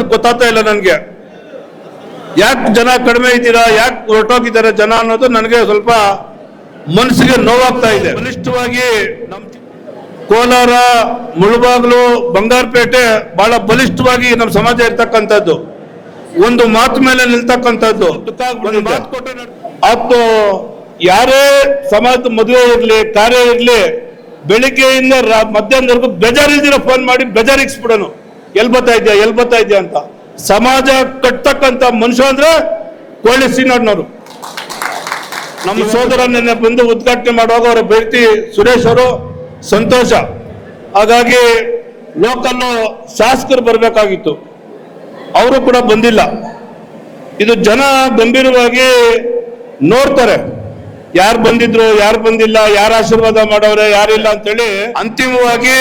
ಅನ್ನೋದು ಗೊತ್ತಾಗ್ತಾ ಇಲ್ಲ ನನಗೆ. ಯಾಕೆ ಜನ ಕಡಿಮೆ ಇದ್ದೀರಾ ಯಾಕೆ ಹೊರಟೋಗಿದ್ದಾರೆ ಜನ ಅನ್ನೋದು ನನಗೆ ಸ್ವಲ್ಪ ಮನಸ್ಸಿಗೆ ನೋವಾಗ್ತಾ ಇದೆ. ಬಲಿಷ್ಠವಾಗಿ ನಮ್ಮ ಕೋಲಾರ ಮುಳುಬಾಗ್ಲು ಬಂಗಾರಪೇಟೆ ಬಹಳ ಬಲಿಷ್ಠವಾಗಿ ನಮ್ಮ ಸಮಾಜ ಇರ್ತಕ್ಕಂಥದ್ದು. ಒಂದು ಮಾತು ಮೇಲೆ ನಿಲ್ತಕ್ಕಂಥದ್ದು. ಅದು ಯಾರೇ ಸಮಾಜದ ಮದುವೆ ಇರಲಿ ಕಾರ್ಯ ಇರಲಿ ಬೆಳಿಗ್ಗೆಯಿಂದ ಮಧ್ಯಾಹ್ನವರೆಗೂ ಮಧ್ಯಾಹ್ನದವರೆಗೂ ಬೇಜಾರಿಲ್ದಿರ ಫೋನ್ ಮಾಡಿ ಬೇಜಾರಿಗಿಸ್ಬಿಡೋನು. ಎಲ್ ಬರ್ತಾ ಇದೆಯಾ ಎಲ್ ಬರ್ತಾ ಇದೆಯಾ ಅಂತ. ಸಮಾಜ ಕಟ್ತಕ್ಕಂಥ ಮನುಷ್ಯ ಅಂದ್ರೆ ಕೋಳಿ ಸೀನಣ್ಣವರು ನಮ್ಮ ಸೋದರ ನಿನ್ನೆ ಬಂದು ಉದ್ಘಾಟನೆ ಮಾಡುವಾಗ ಅವರ ಭೇಟಿ ಸುರೇಶ್ ಅವರು ಸಂತೋಷ. ಹಾಗಾಗಿ ಲೋಕಲ್ ಶಾಸಕರು ಬರಬೇಕಾಗಿತ್ತು. ಅವರು ಕೂಡ ಬಂದಿಲ್ಲ. ಇದು ಜನ ಗಂಭೀರವಾಗಿ ನೋಡ್ತಾರೆ. ಯಾರು ಬಂದಿದ್ರು ಯಾರು ಬಂದಿಲ್ಲ ಯಾರು ಆಶೀರ್ವಾದ ಮಾಡೋರೆ ಯಾರಿಲ್ಲ ಅಂತೇಳಿ ಅಂತಿಮವಾಗಿ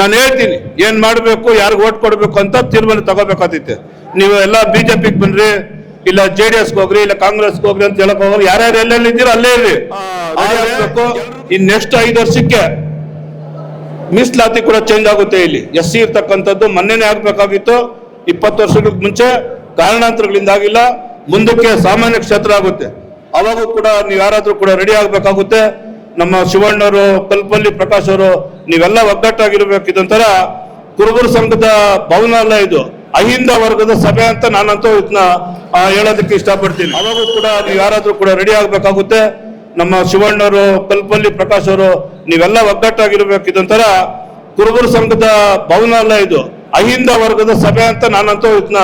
ನಾನು ಹೇಳ್ತೀನಿ ಏನ್ ಮಾಡಬೇಕು ಯಾರಿಗೆ ಓಟ್ ಕೊಡಬೇಕು ಅಂತ ತೀರ್ಮಾನ ತಗೋಬೇಕಾದೈತೆ ನೀವು ಎಲ್ಲ ಬಿಜೆಪಿಗೆ ಬನ್ರಿ ಇಲ್ಲ ಜೆ ಡಿ ಎಸ್ಗೆ ಹೋಗ್ರಿ ಇಲ್ಲ ಕಾಂಗ್ರೆಸ್ಗೆ ಹೋಗ್ರಿ ಅಂತ ಹೇಳಕ್ ಹೋಗ್ರಿ ಯಾರ್ಯಾರು ಎಲ್ಲೆಲ್ಲಿ ಇದ್ದೀರೋ ಅಲ್ಲೇ ಇರ್ರಿ. ಇನ್ ನೆಕ್ಸ್ಟ್ ಐದು ವರ್ಷಕ್ಕೆ ಮೀಸಲಾತಿ ಕೂಡ ಚೇಂಜ್ ಆಗುತ್ತೆ ಇಲ್ಲಿ. ಎಸ್ ಸಿ ಇರ್ತಕ್ಕಂಥದ್ದು ಮೊನ್ನೆನೇ ಆಗ್ಬೇಕಾಗಿತ್ತು ಇಪ್ಪತ್ತು ವರ್ಷಗಳ ಮುಂಚೆ ಕಾರಣಾಂತರಗಳಿಂದ ಆಗಿಲ್ಲ ಮುಂದಕ್ಕೆ ಸಾಮಾನ್ಯ ಕ್ಷೇತ್ರ ಆಗುತ್ತೆ. ಅವಾಗೂ ಕೂಡ ನೀವು ಯಾರಾದ್ರೂ ಕೂಡ ರೆಡಿ ಆಗ್ಬೇಕಾಗುತ್ತೆ. ನಮ್ಮ ಶಿವಣ್ಣವರು ಕಲ್ಪಲ್ಲಿ ಪ್ರಕಾಶ್ ಅವರು, ನೀವೆಲ್ಲ ಒಗ್ಗಟ್ಟಾಗಿರ್ಬೇಕು. ಇದೊಂಥರ ಕುರುಬರು ಸಂಘದ ಭವನ ಅಲ್ಲ ಇದು. ಅಹಿಂದ ವರ್ಗದ ಸಭೆ ಅಂತ ನಾನಂತೂ ಇದನ್ನ ಹೇಳೋದಕ್ಕೆ ಇಷ್ಟಪಡ್ತೀನಿ. ಅವಾಗೂ ಕೂಡ ನೀವು ಯಾರಾದ್ರೂ ಕೂಡ ರೆಡಿ ಆಗ್ಬೇಕಾಗುತ್ತೆ. ನಮ್ಮ ಶಿವಣ್ಣವರು ಕಲ್ಪಲ್ಲಿ ಪ್ರಕಾಶ್ ಅವರು, ನೀವೆಲ್ಲ ಒಗ್ಗಟ್ಟಾಗಿರ್ಬೇಕು. ಇದೊಂಥರ ಕುರುಬರ ಸಂಘದ ಭವನ ಅಲ್ಲ ಇದು. ಅಹಿಂದ ವರ್ಗದ ಸಭೆ ಅಂತ ನಾನಂತೂ ಇದನ್ನ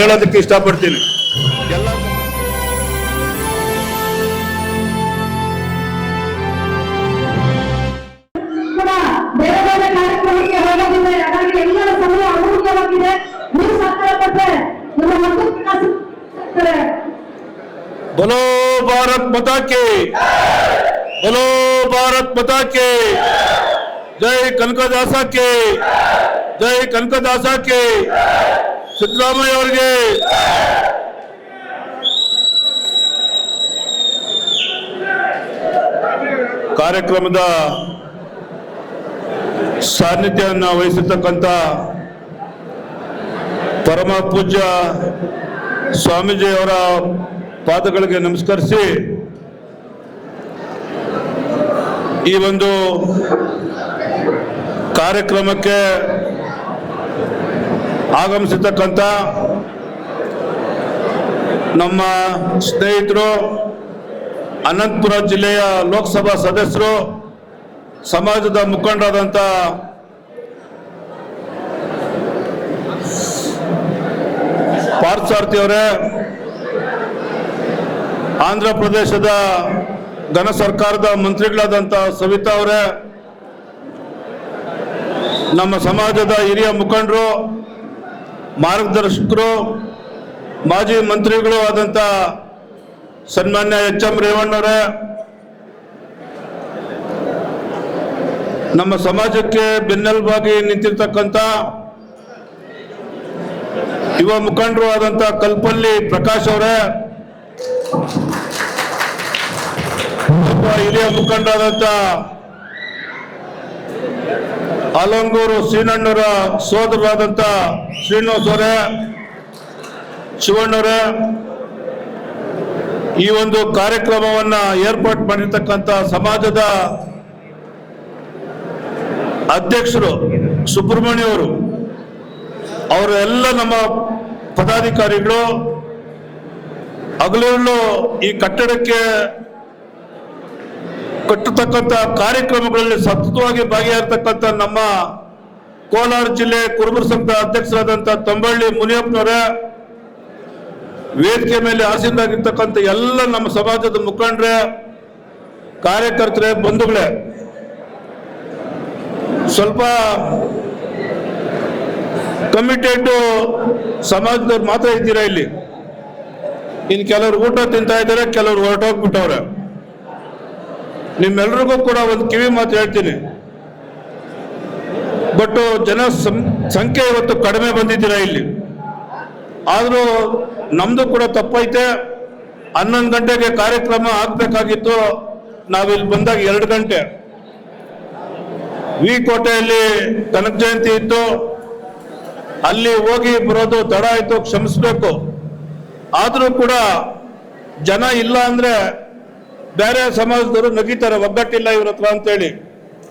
ಹೇಳೋದಕ್ಕೆ ಇಷ್ಟಪಡ್ತೀನಿ. बोलो भारत माता की बोलो भारत माता की जय ಕನಕದಾಸ के ಜೈ ಕನಕದಾಸ के ಸಿದ್ದರಾಮಯ್ಯ ಅವರಿಗೆ ಕಾರ್ಯಕ್ರಮದ ಸಾನ್ನಿಧ್ಯವನ್ನು ವಹಿಸಿರ್ತಕ್ಕಂಥ ಪರಮ ಪೂಜ್ಯ ಸ್ವಾಮೀಜಿ ಅವರ ಪಾದಗಳಿಗೆ ನಮಸ್ಕರಿಸಿ ಈ ಒಂದು ಕಾರ್ಯಕ್ರಮಕ್ಕೆ ಆಗಮಿಸಿರ್ತಕ್ಕಂಥ ನಮ್ಮ ಸ್ನೇಹಿತರು, ಅನಂತಪುರ ಜಿಲ್ಲೆಯ ಲೋಕಸಭಾ ಸದಸ್ಯರು, ಸಮಾಜದ ಮುಖಂಡರಾದಂಥ ಪಾರ್ಥಸಾರಥಿ ಅವರೇ, ಆಂಧ್ರ ಪ್ರದೇಶದ ಘನ ಸರ್ಕಾರದ ಮಂತ್ರಿಗಳಾದಂಥ ಸವಿತಾ ಅವರೇ, ನಮ್ಮ ಸಮಾಜದ ಹಿರಿಯ ಮುಖಂಡರು, ಮಾರ್ಗದರ್ಶಕರು, ಮಾಜಿ ಮಂತ್ರಿಗಳು ಆದಂಥ ಸನ್ಮಾನ್ಯ ಎಚ್ ಎಂ ರೇವಣ್ಣವರೇ ನಮ್ಮ ಸಮಾಜಕ್ಕೆ ಬೆನ್ನೆಲುಬಾಗಿ ನಿಂತಿರ್ತಕ್ಕಂಥ ಯುವ ಮುಖಂಡರು ಆದಂತ ಕಲ್ಪಲ್ಲಿ ಪ್ರಕಾಶ್ ಅವರೇ. ಹಿರಿಯ ಮುಖಂಡರಾದಂಥ ಆಲಂಗೂರು ಶ್ರೀನಣ್ಣರ ಸೋದರರಾದಂತ ಶ್ರೀನಿವಾಸ್ ಅವರೇ ಶಿವಣ್ಣವರೇ ಈ ಒಂದು ಕಾರ್ಯಕ್ರಮವನ್ನ ಏರ್ಪಾಟ್ ಮಾಡಿರ್ತಕ್ಕಂಥ ಸಮಾಜದ ಅಧ್ಯಕ್ಷರು, ಸುಬ್ರಹ್ಮಣ್ಯ ಅವರು, ಅವರೆಲ್ಲ ನಮ್ಮ ಪದಾಧಿಕಾರಿಗಳು, ಹಗಲಿರುಳು ಈ ಕಟ್ಟಡಕ್ಕೆ ಕಟ್ಟತಕ್ಕಂಥ ಕಾರ್ಯಕ್ರಮಗಳಲ್ಲಿ ಸತತವಾಗಿ ಭಾಗಿಯಾಗಿರ್ತಕ್ಕಂಥ ನಮ್ಮ ಕೋಲಾರ ಜಿಲ್ಲೆ ಕುರುಬರ ಸಂಘದ ಅಧ್ಯಕ್ಷರಾದಂಥ ತಂಬಳ್ಳಿ ಮುನಿಯಪ್ಪನವರ, ವೇದಿಕೆ ಮೇಲೆ ಆಸೀನರಾಗಿರ್ತಕ್ಕಂಥ ಎಲ್ಲ ನಮ್ಮ ಸಮಾಜದ ಮುಖಂಡರೇ, ಕಾರ್ಯಕರ್ತರೇ, ಬಂಧುಗಳೇ, ಸ್ವಲ್ಪ ಕಮಿಟೆಡ್ ಸಮಾಜದವ್ರು ಮಾತ್ರ ಇದ್ದೀರಾ ಇಲ್ಲಿ? ಇನ್ ಕೆಲವರು ಊಟ ತಿಂತಾ ಇದ್ದಾರೆ, ಕೆಲವರು ಹೊರಟೋಗ್ಬಿಟ್ಟವ್ರೆ. ನಿಮ್ಮೆಲ್ರಿಗೂ ಕೂಡ ಒಂದು ಕಿವಿ ಮಾತು ಹೇಳ್ತೀನಿ. ಬಟ್ ಜನ ಸಂಖ್ಯೆ ಇವತ್ತು ಕಡಿಮೆ ಬಂದಿದ್ದೀರಾ ಇಲ್ಲಿ? ಆದರೂ ನಮ್ದು ಕೂಡ ತಪ್ಪೈತೆ. ಹನ್ನೊಂದು ಗಂಟೆಗೆ ಕಾರ್ಯಕ್ರಮ ಆಗ್ಬೇಕಾಗಿತ್ತು. ನಾವಿಲ್ಲಿ ಬಂದಾಗ ಎರಡು ಗಂಟೆ. ವಿ ಕೋಟೆಯಲ್ಲಿ ಕನಕ ಜಯಂತಿ ಇತ್ತು. ಅಲ್ಲಿ ಹೋಗಿ ಬರೋದು ತಡ ಆಯ್ತು, ಕ್ಷಮಿಸ್ಬೇಕು. ಆದರೂ ಕೂಡ ಜನ ಇಲ್ಲ ಅಂದ್ರೆ ಬೇರೆ ಸಮಾಜದವರು ನಗಿತಾರೆ, ಒಗ್ಗಟ್ಟಿಲ್ಲ ಇವ್ರ ಹತ್ರ ಅಂತೇಳಿ.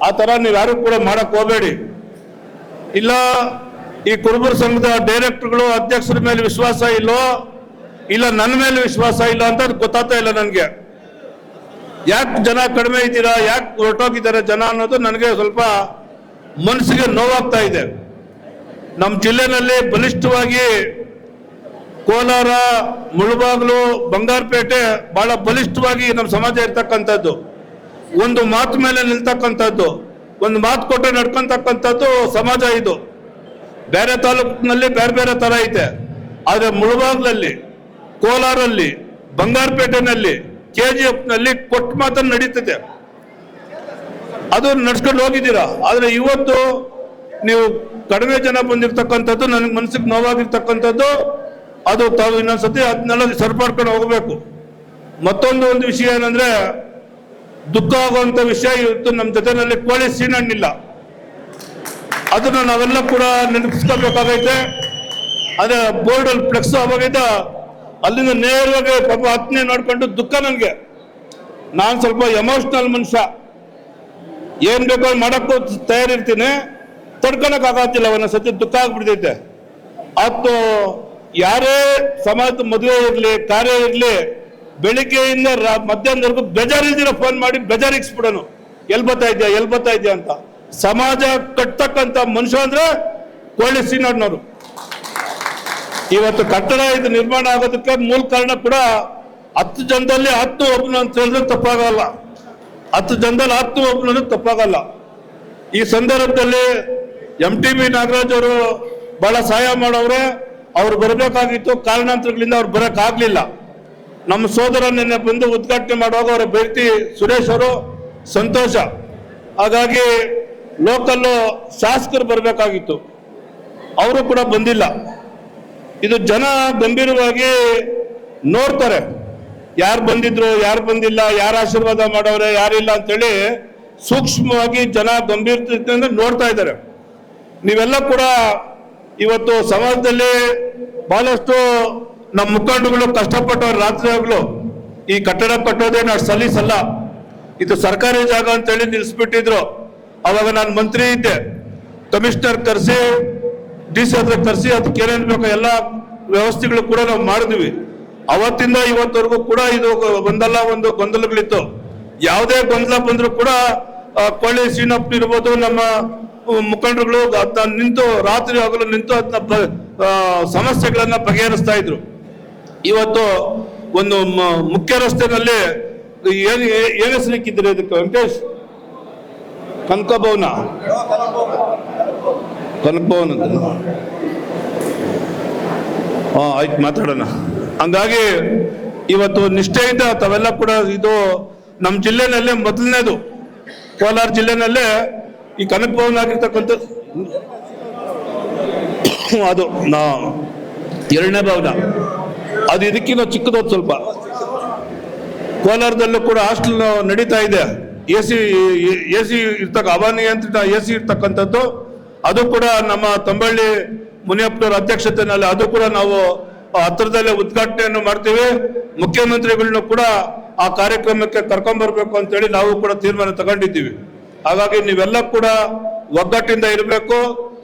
ಆ ತರ ನೀವು ಯಾರು ಕೂಡ ಮಾಡಕ್ ಹೋಗಬೇಡಿ. ಇಲ್ಲ, ಈ ಕುರುಬರ ಸಂಘದ ಡೈರೆಕ್ಟರ್ಗಳು ಅಧ್ಯಕ್ಷರ ಮೇಲೆ ವಿಶ್ವಾಸ ಇಲ್ಲೋ, ಇಲ್ಲ ನನ್ನ ಮೇಲೆ ವಿಶ್ವಾಸ ಇಲ್ಲ ಅಂತ ಗೊತ್ತಾಗ್ತಾ ಇಲ್ಲ ನನಗೆ. ಯಾಕೆ ಜನ ಕಡಿಮೆ ಇದ್ದೀರಾ, ಯಾಕೆ ಹೊರಟೋಗಿದ್ದಾರೆ ಜನ ಅನ್ನೋದು ನನಗೆ ಸ್ವಲ್ಪ ಮನಸ್ಸಿಗೆ ನೋವಾಗ್ತಾ ಇದೆ. ನಮ್ಮ ಜಿಲ್ಲೆನಲ್ಲಿ ಬಲಿಷ್ಠವಾಗಿ ಕೋಲಾರ, ಮುಳುಬಾಗ್ಲು, ಬಂಗಾರಪೇಟೆ ಬಹಳ ಬಲಿಷ್ಠವಾಗಿ ನಮ್ಮ ಸಮಾಜ ಇರ್ತಕ್ಕಂಥದ್ದು. ಒಂದು ಮಾತು ಮೇಲೆ ನಿಲ್ತಕ್ಕಂಥದ್ದು. ಒಂದು ಮಾತು ಕೊಟ್ಟು ನಡ್ಕೊಂತಕ್ಕಂಥದ್ದು ಸಮಾಜ ಇದು. ಬೇರೆ ತಾಲೂಕಿನಲ್ಲಿ ಬೇರೆ ಬೇರೆ ತರ ಐತೆ. ಆದರೆ ಮುಳುಬಾಗ್ಲಲ್ಲಿ, ಕೋಲಾರಲ್ಲಿ, ಬಂಗಾರಪೇಟೆನಲ್ಲಿ ಕೆ ಜಿ ಎಫ್ನಲ್ಲಿ ಕೊಟ್ಟು ಮಾತನ್ನು ನಡೀತಿದೆ. ಅದು ನಡ್ಸ್ಕೊಂಡು ಹೋಗಿದ್ದೀರಾ? ಆದರೆ ಇವತ್ತು ನೀವು ಕಡಿಮೆ ಜನ ಬಂದಿರ್ತಕ್ಕಂಥದ್ದು ನನಗೆ ಮನಸ್ಸಿಗೆ ನೋವಾಗಿರ್ತಕ್ಕಂಥದ್ದು, ಅದು ತಾವು ಇನ್ನೊಂದ್ಸತಿ ಅದನ್ನೆಲ್ಲ ಸರಿಪಡ್ಕೊಂಡು ಹೋಗಬೇಕು. ಮತ್ತೊಂದು ಒಂದು ವಿಷಯ ಏನಂದ್ರೆ, ದುಃಖ ಆಗುವಂತ ವಿಷಯ ಇವತ್ತು ನಮ್ಮ ಜೊತೆನಲ್ಲಿ ಕೋಳಿ ಸೀನಣ್ಣಿಲ್ಲ. ಅದನ್ನ ನಾವೆಲ್ಲ ಕೂಡ ನೆನಪಿಸ್ಕೋಬೇಕಾಗೈತೆ. ಅದೇ ಬೋರ್ಡ್ ಅಲ್ಲಿ ಫ್ಲೆಕ್ಸ್ ಆವಾಗಿದ್ದ ಅಲ್ಲಿಂದ ನೇರವಾಗಿ ಪಾಪ ಹತ್ತನೇ ನೋಡ್ಕೊಂಡು ದುಃಖ ನನಗೆ. ನಾನು ಸ್ವಲ್ಪ ಎಮೋಷನಲ್ ಮನುಷ್ಯ. ಏನ್ ಬೇಕೋ ಮಾಡಕ್ಕೂ ತಯಾರಿರ್ತೀನಿ. ತಡ್ಕೊಳಕ್ ಆಗತ್ತಿಲ್ಲ ಸತ್ಯ ಸತಿ ದುಃಖ ಆಗ್ಬಿಡ್ತೈತೆ. ಅದು ಯಾರೇ ಸಮಾಜದ ಮದುವೆ ಇರ್ಲಿ, ಕಾರ್ಯ ಇರ್ಲಿ, ಬೆಳಿಗ್ಗೆಯಿಂದ ಮಧ್ಯಾಹ್ನದವರೆಗೂ ಬೇಜಾರಿದ್ದೀರ ಫೋನ್ ಮಾಡಿ ಬೇಜಾರಿಗಿಸ್ಬಿಡೋನು. ಎಲ್ ಬರ್ತಾ ಇದ್ಯಾ, ಎಲ್ ಬರ್ತಾ ಇದ್ಯಾ ಅಂತ. ಸಮಾಜ ಕಟ್ತಕ್ಕಂತ ಮನುಷ್ಯ ಅಂದ್ರೆ ಕೋಳಿ ಸೀನಣ್ಣವರು ಇವತ್ತು ಕಟ್ಟಡ ಇದು ನಿರ್ಮಾಣ ಆಗೋದಕ್ಕೆ ಮೂಲ ಕಾರಣ ಕೂಡ ಹತ್ತು ಜನದಲ್ಲಿ ಹತ್ತು ಒಬ್ಬನು ಅಂತ ಹೇಳಿದ್ರೆ ತಪ್ಪಾಗಲ್ಲ. ಹತ್ತು ಜನದಲ್ಲಿ ಹತ್ತು ಒಬ್ಬನು ತಪ್ಪಾಗಲ್ಲ. ಈ ಸಂದರ್ಭದಲ್ಲಿ ಎಂ ಟಿ ಬಿ ನಾಗರಾಜ್ ಅವರು ಬಹಳ ಸಹಾಯ ಮಾಡೋರು ಅವ್ರು ಬರಬೇಕಾಗಿತ್ತು. ಕಾರಣಾಂತರಗಳಿಂದ ಅವ್ರು ಬರೋಕ್ಕಾಗಲಿಲ್ಲ. ನಮ್ಮ ಸೋದರ ನಿನ್ನೆ ಬಂದು ಉದ್ಘಾಟನೆ ಮಾಡುವಾಗ ಅವರ ಭೇಟಿ ಸುರೇಶ್ ಅವರು ಸಂತೋಷ. ಹಾಗಾಗಿ ಲೋಕಲ್ಲು ಶಾಸಕರು ಬರಬೇಕಾಗಿತ್ತು. ಅವರು ಕೂಡ ಬಂದಿಲ್ಲ. ಇದು ಜನ ಗಂಭೀರವಾಗಿ ನೋಡ್ತಾರೆ. ಯಾರು ಬಂದಿದ್ರು, ಯಾರು ಬಂದಿಲ್ಲ, ಯಾರು ಆಶೀರ್ವಾದ ಮಾಡೋರೆ ಯಾರಿಲ್ಲ ಅಂತೇಳಿ ಸೂಕ್ಷ್ಮವಾಗಿ ಜನ ಗಂಭೀರ ನೋಡ್ತಾ ಇದ್ದಾರೆ. ನೀವೆಲ್ಲ ಕೂಡ ಇವತ್ತು ಸಮಾಜದಲ್ಲಿ ಬಹಳಷ್ಟು ನಮ್ಮ ಮುಖಂಡಗಳು ಕಷ್ಟಪಟ್ಟವ್ರು ರಾತ್ರಿ ಆಗ್ಲು ಈ ಕಟ್ಟಡ ಕಟ್ಟೋದೇನು ಅಷ್ಟು ಸಲೀಸಲ್ಲ ಇದು ಸರ್ಕಾರಿ ಜಾಗ ಅಂತೇಳಿ ನಿಲ್ಲಿಸ್ಬಿಟ್ಟಿದ್ರು ಅವಾಗ ನಾನು ಮಂತ್ರಿ ಇದ್ದೆ. ಕಮಿಷನರ್ ಕರೆಸಿ, ಡಿ ಸಿ ಹತ್ರ ಕರೆಸಿ ಅದಕ್ಕೆ ಏನೇನು ಬೇಕೋ ಎಲ್ಲ ವ್ಯವಸ್ಥೆಗಳು ಕೂಡ ನಾವು ಮಾಡಿದ್ವಿ. ಅವತ್ತಿಂದ ಇವತ್ತವರೆಗೂ ಕೂಡ ಇದು ಒಂದಲ್ಲ ಒಂದು ಗೊಂದಲಗಳಿತ್ತು. ಯಾವುದೇ ಗೊಂದಲ ಬಂದರೂ ಕೂಡ ಕೊಳ್ಳಿ ಸೀನಪ್ಪ ಇರ್ಬೋದು, ನಮ್ಮ ಮುಖಂಡರುಗಳು ಅದನ್ನ ನಿಂತು, ರಾತ್ರಿ ಹಗಲು ನಿಂತು ಅದನ್ನ ಸಮಸ್ಯೆಗಳನ್ನ ಬಗೆಹರಿಸ್ತಾ ಇದ್ರು. ಇವತ್ತು ಒಂದು ಮುಖ್ಯ ರಸ್ತೆನಲ್ಲಿ ಏನು ಏನ್ ಹೆಸರಿಕ್ಕಿದ್ರೆ ಇದಕ್ಕೆ, ವೆಂಕಟೇಶ್? ಕನಕಭವನ? ಕನಕಭವನ ಅಂತ. ಹಾ, ಆಯ್ತು, ಮಾತಾಡೋಣ. ಹಂಗಾಗಿ ಇವತ್ತು ನಿಷ್ಠೆಯಿಂದ ತಾವೆಲ್ಲ ಕೂಡ ಇದು ನಮ್ಮ ಜಿಲ್ಲೆನಲ್ಲೇ ಮೊದಲನೇದು. ಕೋಲಾರ ಜಿಲ್ಲೆನಲ್ಲೇ ಈ ಕನಕ ಭವನ ಆಗಿರ್ತಕ್ಕಂಥದ್ದು ಅದು ನಾ ಎರಡನೇ ಭವನ. ಅದು ಇದಕ್ಕಿಂತ ಚಿಕ್ಕದೊಂದು ಸ್ವಲ್ಪ. ಕೋಲಾರದಲ್ಲೂ ಕೂಡ ಹಾಸ್ಟೆಲ್ ನಡೀತಾ ಇದೆ. ಎ ಸಿ ಎ ಸಿ ಇರ್ತಕ್ಕ, ಹವಾನಿಯಂತ್ರಿತ ಎ ಸಿ ಇರ್ತಕ್ಕಂಥದ್ದು. ಅದು ಕೂಡ ನಮ್ಮ ತಂಬಳ್ಳಿ ಮುನಿಯಪ್ಪನವರ ಅಧ್ಯಕ್ಷತೆಯಲ್ಲಿ ಅದು ಕೂಡ ನಾವು ಹತ್ರದಲ್ಲೇ ಉದ್ಘಾಟನೆಯನ್ನು ಮಾಡ್ತೀವಿ. ಮುಖ್ಯಮಂತ್ರಿಗಳನ್ನೂ ಕೂಡ ಆ ಕಾರ್ಯಕ್ರಮಕ್ಕೆ ಕರ್ಕೊಂಡ್ಬರ್ಬೇಕು ಅಂತೇಳಿ ನಾವು ಕೂಡ ತೀರ್ಮಾನ ತಗೊಂಡಿದ್ದೀವಿ. ಹಾಗಾಗಿ ನೀವೆಲ್ಲ ಕೂಡ ಒಗ್ಗಟ್ಟಿಂದ ಇರಬೇಕು,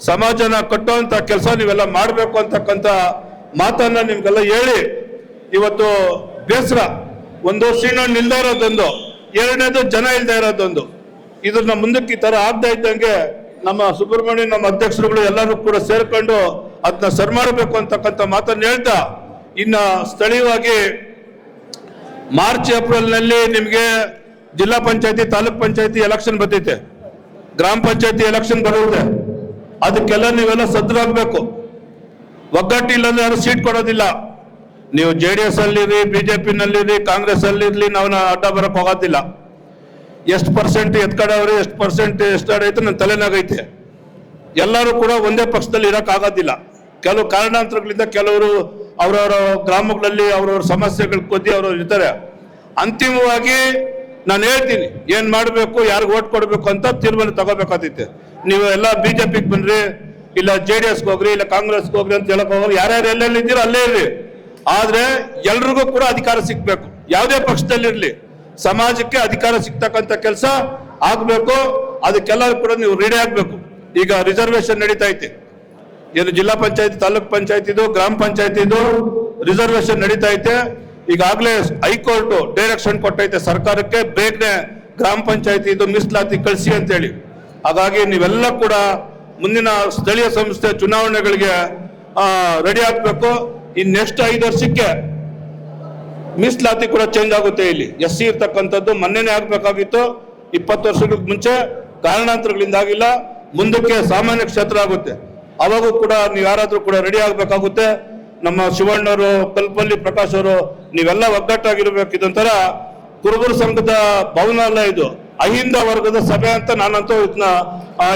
ಸಮಾಜನ ಕಟ್ಟುವಂತ ಕೆಲಸ ನೀವೆಲ್ಲ ಮಾಡಬೇಕು ಅಂತಕ್ಕಂಥ ಮಾತನ್ನ ನಿಮ್ಗೆಲ್ಲ ಹೇಳಿ, ಇವತ್ತು ಬೇಸರ, ಒಂದು ಶ್ರೀನಣ್ಣ ಇಲ್ದೇ ಇರೋದೊಂದು, ಎರಡನೇದು ಜನ ಇಲ್ದೇ ಇರೋದೊಂದು. ಇದನ್ನ ಮುಂದಕ್ಕೆ ಈ ತರ ಆಗ್ತಾ ಇದ್ದಂಗೆ ನಮ್ಮ ಸುಬ್ರಹ್ಮಣ್ಯ, ನಮ್ಮ ಅಧ್ಯಕ್ಷರುಗಳು ಎಲ್ಲರೂ ಕೂಡ ಸೇರ್ಕೊಂಡು ಅದನ್ನ ಸರ್ಮಾಡಬೇಕು ಅಂತಕ್ಕಂಥ ಮಾತನ್ನ ಹೇಳ್ತಾ, ಇನ್ನ ಸ್ಥಳೀಯವಾಗಿ ಮಾರ್ಚ್ ಏಪ್ರಿಲ್ನಲ್ಲಿ ನಿಮ್ಗೆ ಜಿಲ್ಲಾ ಪಂಚಾಯತಿ, ತಾಲೂಕ್ ಪಂಚಾಯತಿ ಎಲೆಕ್ಷನ್ ಬರ್ತೈತೆ. ಗ್ರಾಮ ಪಂಚಾಯತಿ ಎಲೆಕ್ಷನ್ ಬರುತ್ತೆ. ಅದಕ್ಕೆಲ್ಲ ನೀವೆಲ್ಲ ಸಜ್ಜರಾಗಬೇಕು ಒಗ್ಗಟ್ಟು ಇಲ್ಲಾಂದ್ರೆ ಯಾರು ಸೀಟ್ ಕೊಡೋದಿಲ್ಲ. ನೀವು ಜೆ ಡಿ ಎಸ್ ಅಲ್ಲಿರಿ ಬಿಜೆಪಿ ನಲ್ಲಿರಿ ಕಾಂಗ್ರೆಸ್ ಅಲ್ಲಿರ್ಲಿ ನಾವು ಅಡ್ಡ ಬರಕ್ ಹೋಗೋದಿಲ್ಲ. ಎಷ್ಟು ಪರ್ಸೆಂಟ್ ಎತ್ಕಡವ್ರಿ ಎಷ್ಟು ಪರ್ಸೆಂಟ್ ಎಷ್ಟು ಐತೆ ನನ್ನ ತಲೆನಾಗೈತೆ ಎಲ್ಲರೂ ಕೂಡ ಒಂದೇ ಪಕ್ಷದಲ್ಲಿ ಇರಕ್ ಆಗೋದಿಲ್ಲ. ಕೆಲವು ಕಾರಣಾಂತರಗಳಿಂದ ಕೆಲವರು ಅವರವರ ಗ್ರಾಮಗಳಲ್ಲಿ ಅವರವ್ರ ಸಮಸ್ಯೆಗಳು ಕೊದ್ದಿ ಅವರು ಇರ್ತಾರೆ. ಅಂತಿಮವಾಗಿ ನಾನು ಹೇಳ್ತೀನಿ, ಏನ್ ಮಾಡಬೇಕು, ಯಾರಿಗೆ ಓಟ್ ಕೊಡಬೇಕು ಅಂತ ತೀರ್ಮಾನ ತಗೋಬೇಕಾದೈತೆ ನೀವು ಎಲ್ಲ ಬಿಜೆಪಿಗೆ ಬನ್ರಿ ಇಲ್ಲ ಜೆ ಡಿ ಎಸ್ಗೆ ಹೋಗ್ರಿ, ಇಲ್ಲ ಕಾಂಗ್ರೆಸ್ಗೆ ಹೋಗ್ರಿ ಅಂತ ಹೇಳಕ್ ಹೋಗ್ರಿ ಯಾರ್ಯಾರು ಎಲ್ಲೆಲ್ಲಿ ಇದ್ದೀರೋ ಅಲ್ಲೇ ಇರ್ರಿ. ಆದ್ರೆ ಎಲ್ರಿಗೂ ಕೂಡ ಅಧಿಕಾರ ಸಿಗ್ಬೇಕು. ಯಾವುದೇ ಪಕ್ಷದಲ್ಲಿರ್ಲಿ ಸಮಾಜಕ್ಕೆ ಅಧಿಕಾರ ಸಿಗ್ತಕ್ಕಂಥ ಕೆಲಸ ಆಗ್ಬೇಕು ಅದಕ್ಕೆಲ್ಲ ಕೂಡ ನೀವು ರೆಡಿ ಆಗ್ಬೇಕು. ಈಗ ರಿಸರ್ವೇಶನ್ ನಡೀತಾ ಐತೆ. ಏನು ಜಿಲ್ಲಾ ಪಂಚಾಯತ್, ತಾಲೂಕ್ ಪಂಚಾಯತ್ ಇದು, ಗ್ರಾಮ ಪಂಚಾಯತ್ ಇದು ರಿಸರ್ವೇಶನ್ ನಡೀತಾ ಐತೆ. ಈಗಾಗಲೇ ಹೈಕೋರ್ಟ್ ಡೈರೆಕ್ಷನ್ ಕೊಟ್ಟೈತೆ ಸರ್ಕಾರಕ್ಕೆ, ಬೇಗನೆ ಗ್ರಾಮ ಪಂಚಾಯತಿ ಇದು ಮೀಸಲಾತಿ ಕಳಿಸಿ ಅಂತೇಳಿ. ಹಾಗಾಗಿ ನೀವೆಲ್ಲ ಕೂಡ ಮುಂದಿನ ಸ್ಥಳೀಯ ಸಂಸ್ಥೆ ಚುನಾವಣೆಗಳಿಗೆ ರೆಡಿ ಆಗಬೇಕು. ಇನ್ ನೆಕ್ಸ್ಟ್ ಐದು ವರ್ಷಕ್ಕೆ ಮೀಸಲಾತಿ ಕೂಡ ಚೇಂಜ್ ಆಗುತ್ತೆ ಇಲ್ಲಿ. ಎಸ್ ಸಿ ಇರ್ತಕ್ಕಂಥದ್ದು ಮೊನ್ನೆನೇ ಆಗಬೇಕಾಗಿತ್ತು. ಇಪ್ಪತ್ತು ವರ್ಷಗಳ ಮುಂಚೆ ಕಾರಣಾಂತರಗಳಿಂದ ಆಗಿಲ್ಲ. ಮುಂದಕ್ಕೆ ಸಾಮಾನ್ಯ ಕ್ಷೇತ್ರ ಆಗುತ್ತೆ. ಅವಾಗೂ ಕೂಡ ನೀವು ಯಾರಾದರೂ ಕೂಡ ರೆಡಿ ಆಗಬೇಕಾಗುತ್ತೆ. ನಮ್ಮ ಶಿವಣ್ಣವರು ಕಲ್ಪಲ್ಲಿ ಪ್ರಕಾಶ್ ಅವರು ನೀವೆಲ್ಲ ಒಗ್ಗಟ್ಟಾಗಿರ್ಬೇಕು ಇದೊಂಥರ ಕುರುಬರು ಸಂಘದ ಭವನ ಅಲ್ಲ ಇದು. ಅಹಿಂದ ವರ್ಗದ ಸಭೆ ಅಂತ ನಾನಂತೂ ಇದನ್ನ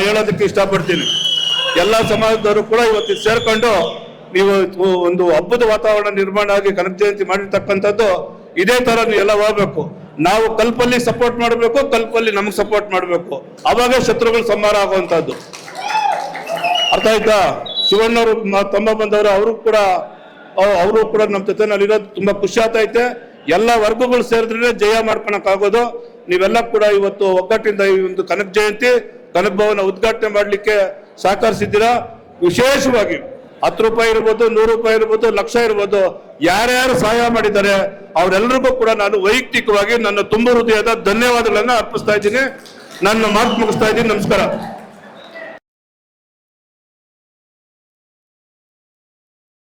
ಹೇಳೋದಕ್ಕೆ ಇಷ್ಟಪಡ್ತೀನಿ. ಎಲ್ಲ ಸಮಾಜದವರು ಕೂಡ ಇವತ್ತು ಸೇರ್ಕೊಂಡು ನೀವು ಒಂದು ಹಬ್ಬದ ವಾತಾವರಣ ನಿರ್ಮಾಣ ಆಗಿ ಕನಕ ಜಯಂತಿ ಮಾಡಿರ್ತಕ್ಕಂಥದ್ದು ಇದೇ ತರ ನೀವು ಎಲ್ಲ ಹೋಗ್ಬೇಕು. ನಾವು ಕಲ್ಪಲ್ಲಿ ಸಪೋರ್ಟ್ ಮಾಡಬೇಕು, ಕಲ್ಪಲ್ಲಿ ನಮಗೆ ಸಪೋರ್ಟ್ ಮಾಡಬೇಕು. ಅವಾಗ ಶತ್ರುಗಳು ಸಂಹಾರ ಆಗುವಂತದ್ದು ಅರ್ಥ ಆಯ್ತಾ? ಶಿವಣ್ಣವರು ತಮ್ಮ ಬಂದವರು, ಅವರು ಕೂಡ ಅವರು ಕೂಡ ನಮ್ಮ ಜೊತೆ ಇರೋದು ತುಂಬಾ ಖುಷಿ ಆಗ್ತೈತೆ ಎಲ್ಲ ವರ್ಗಗಳು ಸೇರಿದ್ರೆ ಜಯ ಮಾಡ್ಕೊಳಕ್ ಆಗೋದು ನೀವೆಲ್ಲ ಕೂಡ ಇವತ್ತು ಒಗ್ಗಟ್ಟಿಂದ ಈ ಒಂದು ಕನಕ ಜಯಂತಿ, ಕನಕ ಭವನ ಉದ್ಘಾಟನೆ ಮಾಡ್ಲಿಕ್ಕೆ ಸಹಕರಿಸಿದ್ದೀರಾ? ವಿಶೇಷವಾಗಿ ಹತ್ತು ರೂಪಾಯಿ ಇರ್ಬೋದು, ನೂರು ರೂಪಾಯಿ ಇರ್ಬೋದು, ಲಕ್ಷ ಇರ್ಬೋದು, ಯಾರ್ಯಾರು ಸಹಾಯ ಮಾಡಿದ್ದಾರೆ ಅವರೆಲ್ಲರಿಗೂ ಕೂಡ ನಾನು ವೈಯಕ್ತಿಕವಾಗಿ ನನ್ನ ತುಂಬ ಹೃದಯದ ಧನ್ಯವಾದಗಳನ್ನ ಅರ್ಪಿಸ್ತಾ ಇದ್ದೀನಿ. ನನ್ನ ಮಾತು ಮುಗಿಸ್ತಾ ಇದ್ದೀನಿ. ನಮಸ್ಕಾರ.